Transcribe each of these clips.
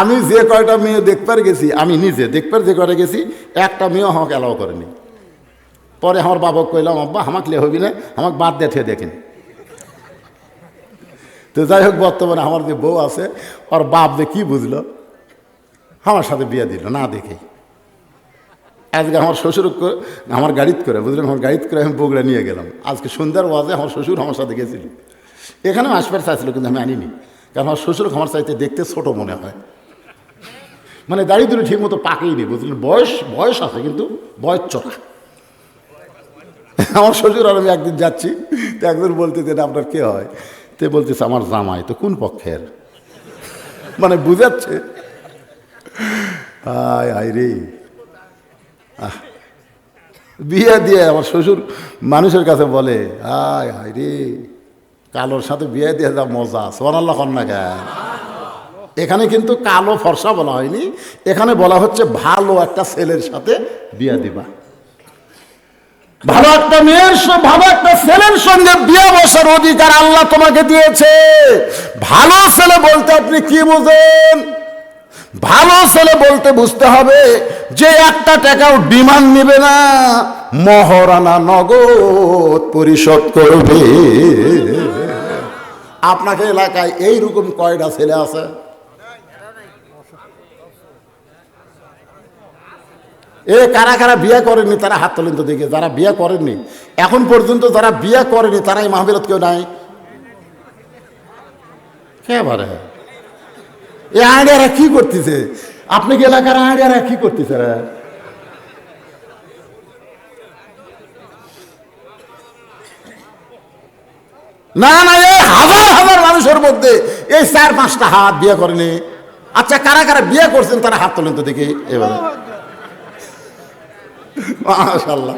আমি যে কয়টা মেয়ে দেখবার গেছি, আমি নিজে দেখবার যে কয়টা গেছি, একটা মেয়েও আমাকে অ্যালাউ করেনি। পরে আমার বাবা কইলাম আব্বা, আমাকে লে হবি না, আমাকে বাদ দেখে দেখেন। তো যাই হোক, বর্তমানে আমার যে বউ আছে, ওর বাপ যে কি বুঝলো, আমার সাথে বিয়ে দিল, না দেখে। আজকে আমার শ্বশুর আমার গাড়িত করে, বুঝলেন, আমার গাড়িত করে আমি বগুড়া নিয়ে গেলাম। আজকে সন্ধ্যার ওয়াজে আমার শ্বশুর আমার সাথে গেছিল। এখানেও আসবার চাইছিল, কিন্তু আমি আনিনি। কারণ আমার শ্বশুর আমার চাইতে দেখতে ছোট মনে হয়। মানে দাঁড়িয়ে দুটো ঠিক মতো পাকেইনি বুঝলেন? বয়স বয়স আছে কিন্তু বয়স চড়া আমার শ্বশুর আর আমি একদিন যাচ্ছি, তো একদিন একজন বলতেছেন আপনার কে হয়? তে বলতেছে, আমার জামাই। তো কোন পক্ষের? মানে বুঝাচ্ছে। আয় আয় রে। বিয়ে দিয়ে আমার শ্বশুর মানুষের কাছে বলে আয় আয় রে। কালোর সাথে বিয়ে দিয়ে যা মজা সোনাল্লাহ কন্যা কেন? এখানে কিন্তু কালো ফর্সা বলা হয়নি, এখানে বলা হচ্ছে ভালো একটা ছেলের সাথে বিয়ে দিবা। ভালো একটা মেয়ের ভালো একটা ছেলের সঙ্গে বিয়ে বসার অধিকার আল্লাহ তোমাকে দিয়েছে। ভালো ছেলে বলতে আপনি কি বুঝেন? ভালো ছেলে বলতে বুঝতে হবে যে একটা টাকাও ডিমান্ড নেবে না, মহারানা নগদ পরিশোধ করবে। আপনাকে এলাকায় এইরকম কয়টা ছেলে আছে? এ কারা কারা বিয়ে করেনি তারা হাত তোলেন তো দেখে, যারা বিয়ে করেননি, এখন পর্যন্ত যারা বিয়ে করেনি তারা এই মাহবিলত কেউ নাই? কে এ আইডিয়ারা কি করতেছে? আপনি কি এলাকার আইডিয়ারা কি করতেছে না না এই হাজার মানুষের মধ্যে এই চার পাঁচটা হাত বিয়ে করেনি। আচ্ছা কারা কারা বিয়ে করছেন তারা হাত তোলেন তো দেখি এবারে। মাশাল্লাহ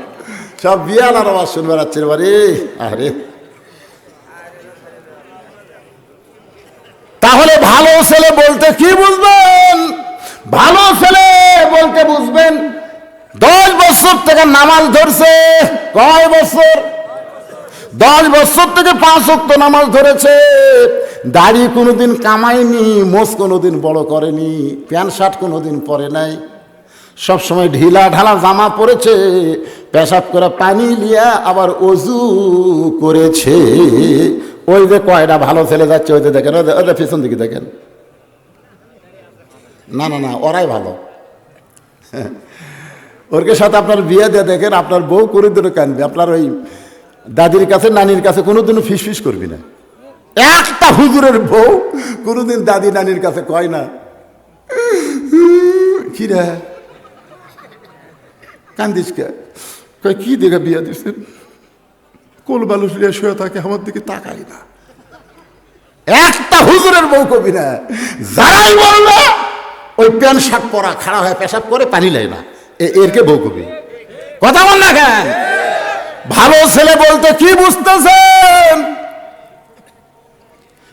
সব বিয়াল আর আওয়াজ শুনবে রাত্রের বাড়ি আরে। তাহলে ভালো ছেলে বলতে কি বুঝবেন? ভালো ছেলে বলতে বুঝবেন, দশ বছর থেকে নামাজ ধরছে, কয় বছর? দশ বছর থেকে পাঁচ অক্ত নামাজ ধরেছে। দাড়ি কোনোদিন কামায়নি মোষ কোনোদিন বড় করেনি, প্যান্ট শার্ট কোনোদিন পরে নাই। সবসময় ঢিলা ঢালা জামা পরেছে, পেশাব করে পানি লিয়া আবার অজু করেছে। ওই যে কয়টা ভালো ছেলে যাচ্ছে, ওই যে দেখেন, ওই যে- পিছন দিকে দেখেন। না না না, ওরাই ভালো। ওরকে সাথে আপনার বিয়ে দিয়ে দেখেন, আপনার বউ করে দিনও কানবে, আপনার ওই দাদির কাছে, নানির কাছে কোনোদিনও ফিস ফিস করবি না। একটা হুজুরের বউ কোনোদিন দাদি, নানির কাছে কয় না কি রে কান্দিস কয়, কি দেখে বিয়ে দিচ্ছেন কোল বালুস লিয়ে শুয়ে থাকে, আমার দিকে তাকাই না। একটা হুজুরের বউ কবি না, যারাই বলবে, ওই প্যান্ট শার্ট পরা খাড়া হয়ে পেশাব করে পানি লাই না। এরকে বউ কবি? কথা বল না কেন? ভালো ছেলে বলতে কি বুঝতেছেন?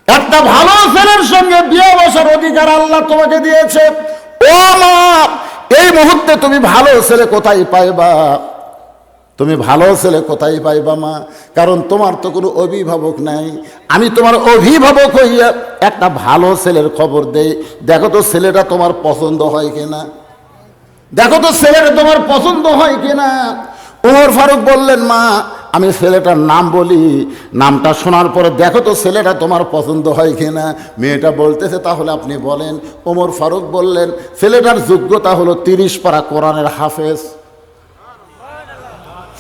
একটা ভালো ছেলের সঙ্গে বিয়ে বসার অধিকার আল্লাহ তোমাকে দিয়েছে। ও মা, এই মুহূর্তে তুমি ভালো ছেলে কোথায় পাইবা? তুমি ভালো ছেলে কোথায় পাইবা মা? কারণ তোমার তো কোনো অভিভাবক নাই। আমি তোমার অভিভাবক হইয়া একটা ভালো ছেলের খবর দেই। দেখো তো ছেলেটা তোমার পছন্দ হয় কিনা? দেখো তো ছেলেটা তোমার পছন্দ হয় কিনা? ওমর ফারুক বললেন, মা, আমি ছেলেটার নাম বলি। নামটা শোনার পরে দেখো তো ছেলেটা তোমার পছন্দ হয় কিনা। মেয়েটা বলতেছে, তাহলে আপনি বলেন। ওমর ফারুক বললেন, ছেলেটার যোগ্যতা হলো তিরিশ পারা কোরআনের হাফেজ।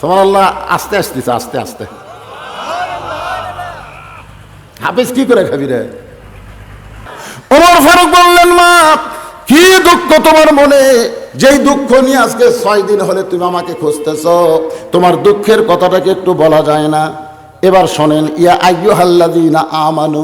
সোমাল্লাহ আস্তে আসতেছে, আস্তে আস্তে। হাফেজ কি করে খাবি রে? ওমর ফারুক বললেন মনে, যেই দুঃখ নিয়ে আজকে ছয় দিন হলে তুমি আমাকে খুঁজতেছ, তোমার দুঃখের কথাটাকে একটু বলা যায় না। এবার শোনেন, ইয়া আইয়ুহাল্লাযীনা আমানু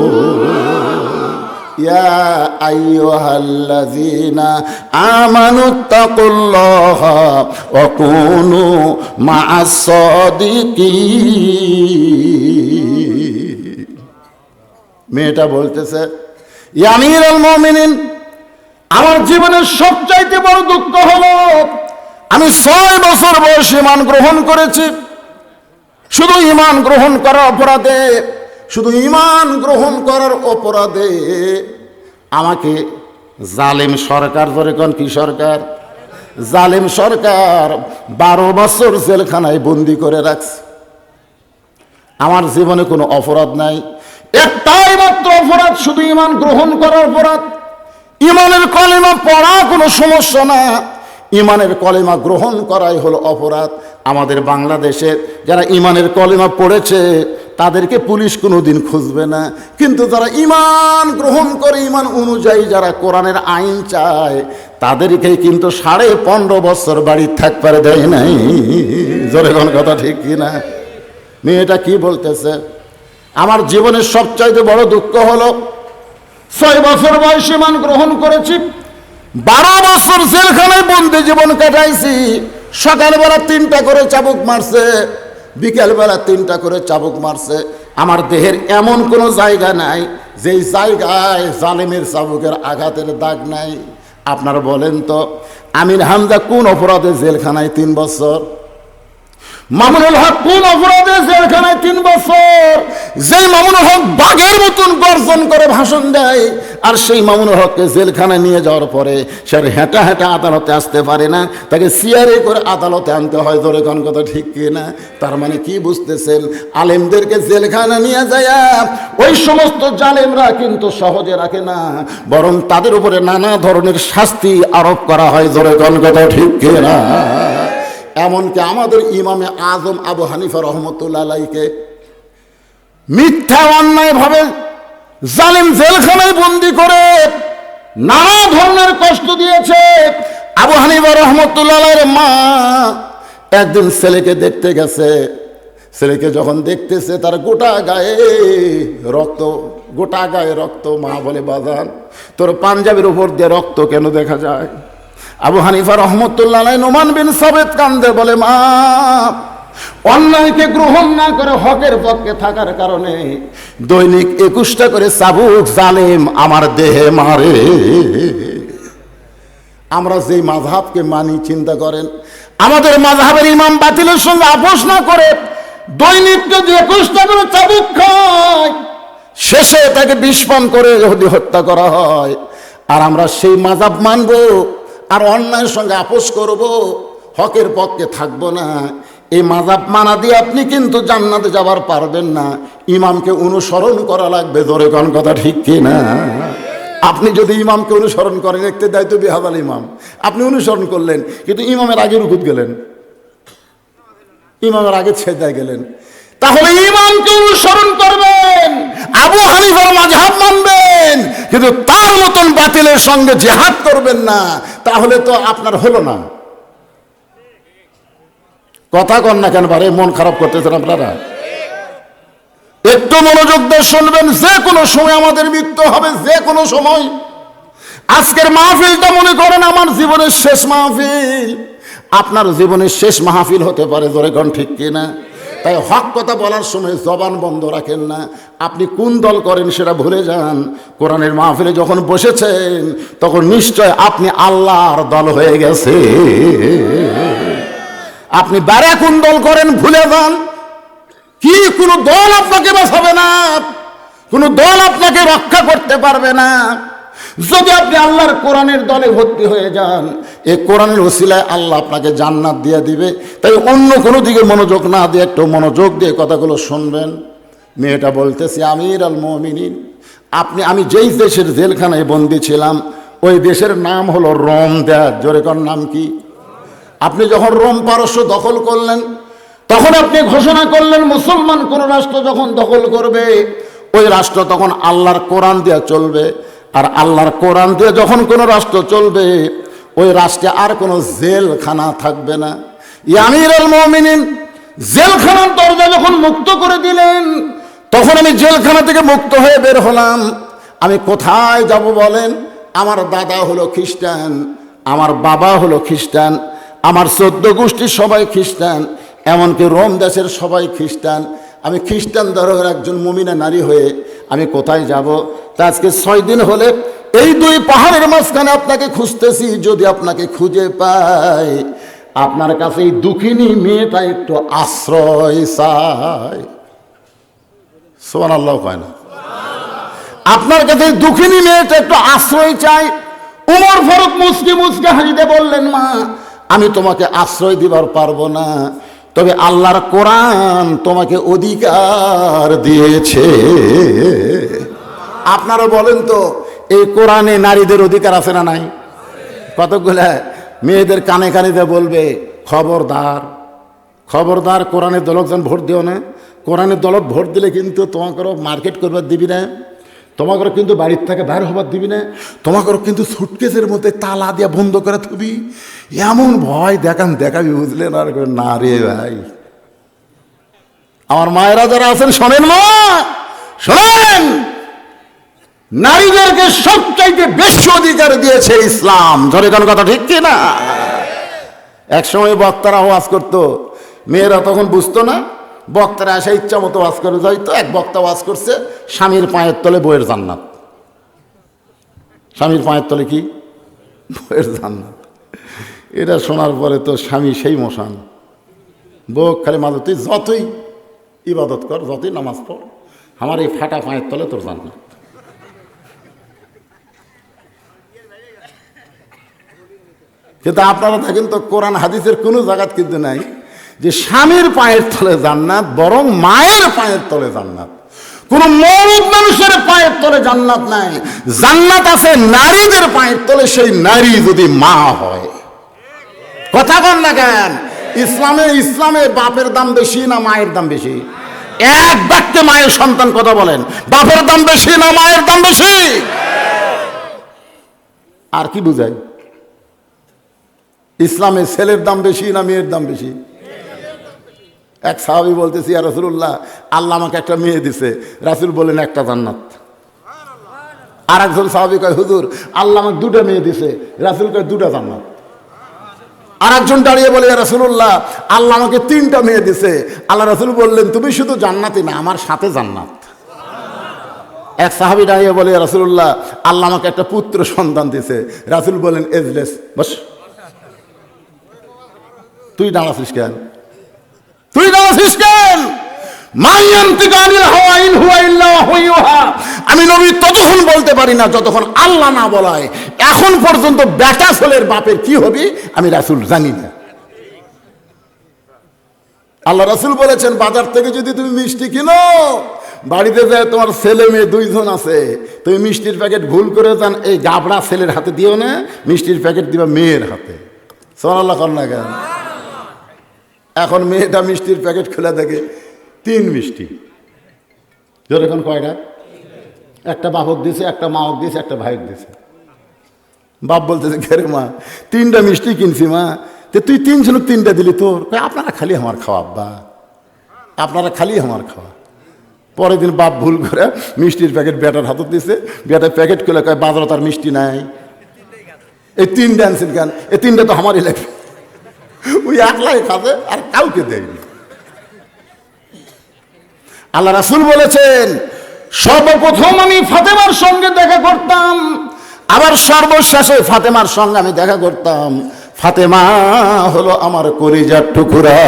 কুনতুম তুআদুন ইয়া আইয়ুহাল্লাযীনা আমানুত্তাকুল্লাহ ওয়া কুনু মা'আস সাদিকিন মেয়েটা বলতেছে ইয়ামির আল মমিনিন, আমার জীবনের সবচাইতে বড় দুঃখ হলো, আমি ছয় বছর বয়সে ইমান গ্রহণ করেছি। শুধু ইমান গ্রহণ করার অপরাধে শুধু ইমান গ্রহণ করার অপরাধে আমাকে জালেম সরকার ধরে কন কি সরকার? জালেম সরকার বারো বছর জেলখানায় বন্দি করে রাখছে। আমার জীবনে কোনো অপরাধ নাই। একটাই মাত্র অপরাধ, শুধু ইমান গ্রহণ করার অপরাধ। ইমানের কলেমা পড়া কোনো সমস্যা না। ইমানের কলেমা গ্রহণ করাই হলো অপরাধ। আমাদের বাংলাদেশের যারা ইমানের কলেমা পড়েছে তাদেরকে পুলিশ কোনো দিন খুঁজবে না। কিন্তু যারা ইমান গ্রহণ করে ইমান অনুযায়ী যারা কোরআনের আইন চায়, তাদেরকে কিন্তু সাড়ে পনেরো বছর বাড়ির থাকতে দেয় নাই। জোরে কোন কথা ঠিক কি না? মেয়েটা কি বলতেছে? আমার জীবনের সবচাইতে বড় দুঃখ হলো, ছয় বছর বয়সে মান গ্রহণ করেছি, বারো বছর জেলখানায় বন্দি জীবন কাটাইছি, সকালবেলা তিনটা করে চাবুক মারছে বিকেলবেলা তিনটা করে চাবুক মারছে। আমার দেহের এমন কোনো জায়গা নাই, যেই জায়গায় জালেমের চাবুকের আঘাতের দাগ নাই। আপনারা বলেন তো, আমির হামজা কোন অপরাধে জেলখানায় তিন বছর? মামুনুল হক কোন অপরাধে জেলখানায় তিন বছর? যেই মামুনুল হক বাঘের মতন গর্জন করে ভাষণ দেয়, আর সেই মামুনুল হককে জেলখানায় নিয়ে যাওয়ার পরে সে হেঁটা হেঁটা আদালতে আসতে পারে না। তাকে সিয়ারে করে আদালতে আনতে হয় ধরে কোন কথা ঠিক কি না? তার মানে কি বুঝতেছেন? আলেমদেরকে জেলখানা নিয়ে যায় ওই সমস্ত জালেমরা কিন্তু সহজে রাখে না, বরং তাদের উপরে নানা ধরনের শাস্তি আরোপ করা হয় ধরে কোন কথা ঠিক কি না? এমনকি আমাদের ইমামে আজম আবু হানিফা রহমতুল্লাহ আলাইকে মিথ্যা অন্যায় ভাবে জালিম জেলখানায় বন্দি করে নানা ধরনের কষ্ট দিয়েছে। আবু হানিফা রহমতুল্লাহ মা একদিন ছেলেকে দেখতে গেছে। ছেলেকে যখন দেখতেছে তার গোটা গায়ে রক্ত, গোটা গায়ে রক্ত, মা বলে, বাজান, তোর পাঞ্জাবের উপর দিয়ে রক্ত কেন দেখা যায়? আবু হানিফা রহমতুল্লাহ নোমান বিন সাবেদ কান্দে, বলে, মা, অন্যায়কে গ্রহণ না করে হকের পক্ষে থাকার কারণে দৈনিক একুশটা করে চাবুক জালেম আমার দেহে মারে। আমরা যেই মাঝহাবকে মানি, চিন্তা করেন, আমাদের মাঝহাবের ইমাম বাতিলের সঙ্গে আপোষ না করে দৈনিক যদি একুশটা করে চাবুক খায়, শেষে তাকে বিষপান করে যদি হত্যা করা হয়, আর আমরা সেই মাঝাব মানবো আর অন্যায়ের সঙ্গে আপোষ করব, হকের পক্ষে থাকব না। এই মাজাব মানা দিয়ে আপনি কিন্তু জান্নাতে যাবার পারবেন না। ইমামকে অনুসরণ করা লাগবে ধরে কোন কথা ঠিক কি না? আপনি যদি ইমামকে অনুসরণ করেন, একটি দায়িত্ব বিহাদাল ইমাম। আপনি অনুসরণ করলেন, কিন্তু ইমামের আগে রুকুত গেলেন। ইমামের আগে ছেদায় গেলেন। তাহলে ইমামকে অনুসরণ করবেন, আবু হানিফার মাঝহাব মানবেন, কিন্তু তার মতন বাতিলের সঙ্গে জেহাদ করবেন না, তাহলে তো আপনার হলো না। কথা কন না কেন বারে, মন খারাপ করতেছেন আপনারা? একটু মনোযোগ দিয়ে শুনবেন, যে কোনো সময় আমাদের মৃত্যু হবে, যে কোনো সময়। আজকের মাহফিলটা মনে করেন আমার জীবনের শেষ মাহফিল। আপনার জীবনের শেষ মাহফিল হতে পারে ধরে কন ঠিক কিনা? তাই হক কথা বলার সময় জবান বন্ধ রাখেন না। আপনি কোন দল করেন সেটা ভুলে যান। কোরআনের মাহফিলে যখন বসেছেন, তখন নিশ্চয় আপনি আল্লাহর দল হয়ে গেছে। আপনি বারে কোন দল করেন ভুলে যান। কি, কোনো দল আপনাকে বাঁচাবে না। কোনো দল আপনাকে রক্ষা করতে পারবে না। যদি আপনি আল্লাহর কোরআনের দলে ভর্তি হয়ে যান এই কোরআনের ওসিলায় আল্লাহ আপনাকে জান্নাত দিয়ে দিবে। তাই অন্য কোনো দিকে মনোযোগ না দিয়ে একটু মনোযোগ দিয়ে কথাগুলো শুনবেন। মেয়েটা বলতেছে, আমির আল মমিনিন, আপনি, আমি যেই দেশের জেলখানায় বন্দি ছিলাম, ওই দেশের নাম হলো রোম দেয়ার জোরেকর নাম কি? আপনি যখন রোম পারস্য দখল করলেন, তখন আপনি ঘোষণা করলেন মুসলমান কোন রাষ্ট্র যখন দখল করবে, ওই রাষ্ট্র তখন আল্লাহর কোরআন দিয়ে চলবে। আর আল্লাহর কোরআন দিয়ে যখন কোনো রাষ্ট্র চলবে, ওই রাষ্ট্রে আর কোনো জেলখানা থাকবে না। ইয়ামির আল মমিনিন জেলখানার দরজা যখন মুক্ত করে দিলেন, তখন আমি জেলখানা থেকে মুক্ত হয়ে বের হলাম। আমি কোথায় যাব বলেন? আমার দাদা হলো খ্রিস্টান, আমার বাবা হলো খ্রিস্টান, আমার চোদ্দ গোষ্ঠীর সবাই খ্রিস্টান, এমনকি রোম দেশের সবাই খ্রিস্টান। আমি খ্রিস্টান ধর্মের একজন মুমিনা নারী হয়ে আমি কোথায় যাব? তা আজকে ছয় দিন হলে এই দুই পাহাড়ের মাঝখানে আপনাকে খুঁজতেছি, যদি আপনাকে খুঁজে পাই। আপনার কাছে এই দুঃখিনী মেয়েটা একটু আশ্রয় চায় সোমান আল্লাহ কয় না? আপনার কাছে দুঃখিনী মেয়েটা একটু আশ্রয় চাই। উমর ফারুক মুসকে মুসকে হাসিতে বললেন, মা, আমি তোমাকে আশ্রয় দিবার পারব না। তবে আল্লাহর কোরআন তোমাকে অধিকার দিয়েছে। আপনারা বলেন তো, এই কোরআনে নারীদের অধিকার আছে না নাই? কতগুলা? মেয়েদের কানে কানে দিয়ে বলবে, খবরদার। খবরদার কোরআনের দলক যেন ভোট দিও না কোরআনের দলত ভোট দিলে কিন্তু তোমাকেও মার্কেট করবার দিবি না তোমাকেও কিন্তু বাড়ির থেকে বাইর হবার দিবি না তোমাকেও কিন্তু সুটকেসের মধ্যে তালা দিয়া বন্ধ করে থবি। এমন ভয় দেখান, দেখাবি বুঝলেন আর না রে ভাই। আমার মায়েরা যারা আছেন, শোনেন মা, শোনেন! নারীদেরকে সবচাইতে বেশি অধিকার দিয়েছে ইসলাম। ধরে কোন কথা ঠিক কি না? এক সময় বক্তারা ওয়াজ করতো, মেয়েরা তখন বুঝতো না, বক্তারা আসা ইচ্ছা মতো ওয়াজ করে যাইতো এক বক্তা ওয়াজ করছে, স্বামীর পায়ের তলে বইয়ের জান্নাত। স্বামীর পায়ের তলে কি? বইয়ের জান্নাত। এটা শোনার পরে তো স্বামী সেই মশান। বউ খালি মাঝে, তুই যতই ইবাদত কর, যতই নামাজ পড়, আমার এই ফাটা পায়ের তলে তোর জান্নাত। কিন্তু আপনারা দেখেন তো কোরআন হাদিসের কোনো জায়গাত কিন্তু নাই যে স্বামীর পায়ের তলে জান্নাত, বরং মায়ের পায়ের তলে জান্নাত। কোন মৌলিক মানুষের পায়ের তলে জান্নাত নাই। জান্নাত আছে নারীদের পায়ের তলে, সেই নারী যদি মা হয়। কথা বল না কেন? ইসলামে ইসলামে বাপের দাম বেশি না মায়ের দাম বেশি? এক বাক্যে মায়ের সন্তান কথা বলেন। বাপের দাম বেশি না মায়ের দাম বেশি? আর কি বুঝায়? ইসলামে ছেলের দাম বেশি না মেয়ের দাম বেশি? এক সাহাবি বলতেছি আর রসুল্লাহ আল্লাহ আমাকে একটা মেয়ে দিছে। রাসুল বলেন একটা জান্নাত। আর একজন সাহাবি কয়, হুজুর, আল্লাহ আমাকে দুটা মেয়ে দিছে। রাসুল কয়, দুটা জান্নাত। আর একজন দাঁড়িয়ে বলে রাসুল্লাহ আল্লাহ আমাকে তিনটা মেয়ে দিছে। আল্লাহ রাসুল বললেন, তুমি শুধু জান্নাতি না, আমার সাথে জান্নাত। এক সাহাবি দাঁড়িয়ে বলে রাসুল্লাহ আল্লাহ আমাকে একটা পুত্র সন্তান দিছে। রাসুল বলেন এজলেস, বস। তুই দাঁড়াছিস কেন? তুই দাঁড়াছিস কেন? আমি নবী ততক্ষণ বলতে পারি না যতক্ষণ আল্লাহ না বলায়। এখন পর্যন্ত বেটা ছেলের বাপের কি হবে? আমি রাসুল জানি না। আল্লাহ রাসুল বলেছেন, বাজার থেকে যদি তুমি মিষ্টি কিনো, বাড়িতে যায় তোমার ছেলে মেয়ে দুইজন আছে। তুমি মিষ্টির প্যাকেট ভুল করে যান, এই গাবড়া ছেলের হাতে দিও না, মিষ্টির প্যাকেট দিবা মেয়ের হাতে। সোনাল্লাহ না কেন? এখন মেয়েটা মিষ্টির প্যাকেট খোলা থাকে তিন মিষ্টি। যেরকম কয়টা? একটা বাপক দিয়েছে একটা মাওক দিয়েছে একটা ভাইক দিয়েছে বাপ বলতেছে ঘেরে মা, তিনটা মিষ্টি কিনছি মা যে তুই তিন ঝুনুক তিনটা দিলি তোর। আপনারা খালি আমার খাওয়া, আব্বা। আপনারা খালি আমার খাওয়া। পরের দিন বাপ ভুল করে মিষ্টির প্যাকেট বেটার হাতত দিছে বেটার প্যাকেট খুলে কয়, বাজারে তার মিষ্টি নাই। এই তিনটা আনছেন কেন? এই তিনটা তো আমারই লাগবে। ওই একলাই খাবে আর কাউকে দেয়নি। আল্লাহ রাসুল বলেছেন, সর্বপ্রথম আমি ফাতেমার সঙ্গে দেখা করতাম, আবার সর্বশেষে ফাতেমার সঙ্গে আমি দেখা করতাম। ফাতেমা হলো আমার করিজার টুকুরা।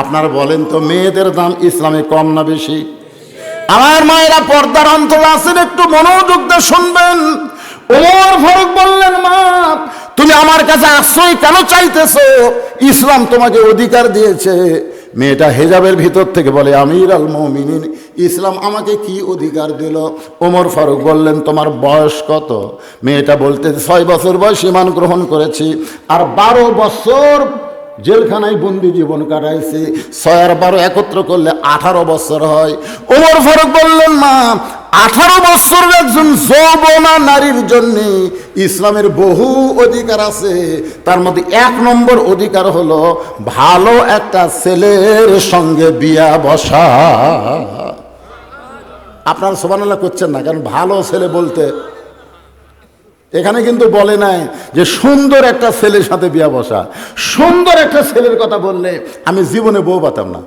আপনারা বলেন তো, মেয়েদের দাম ইসলামে কম না বেশি? আমার মায়েরা পর্দার অন্তর আছেন, একটু মনোযোগ দিয়ে শুনবেন ওমর ফারুক বললেন মা তুমি আমার কাছে আশ্রয় কেন চাইতেছো? ইসলাম তোমাকে অধিকার দিয়েছে। মেয়েটা হেজাবের ভিতর থেকে বলে আমির আল মমিনিন, ইসলাম আমাকে কি অধিকার দিল? ওমর ফারুক বললেন, তোমার বয়স কত? মেয়েটা বলতে, ছয় বছর বয়স ইমান গ্রহণ করেছি, আর বারো বছর জেলখানায় বন্দি জীবন কাটাইছি। ছয় আর বারো একত্র করলে আঠারো বছর হয়। ওমর ফারুক বললেন, মা, আঠারো বছরের একজন যৌবনা নারীর জন্যে ইসলামের বহু অধিকার আছে। তার মধ্যে এক নম্বর অধিকার হলো ভালো একটা ছেলের সঙ্গে বিয়া বসা। আপনার সোবানাল্লাহ করছেন না, কারণ ভালো ছেলে বলতে এখানে কিন্তু বলে নাই যে সুন্দর একটা ছেলের সাথে বিয়া বসা। সুন্দর একটা ছেলের কথা বললে আমি জীবনে বউ পাতাম না।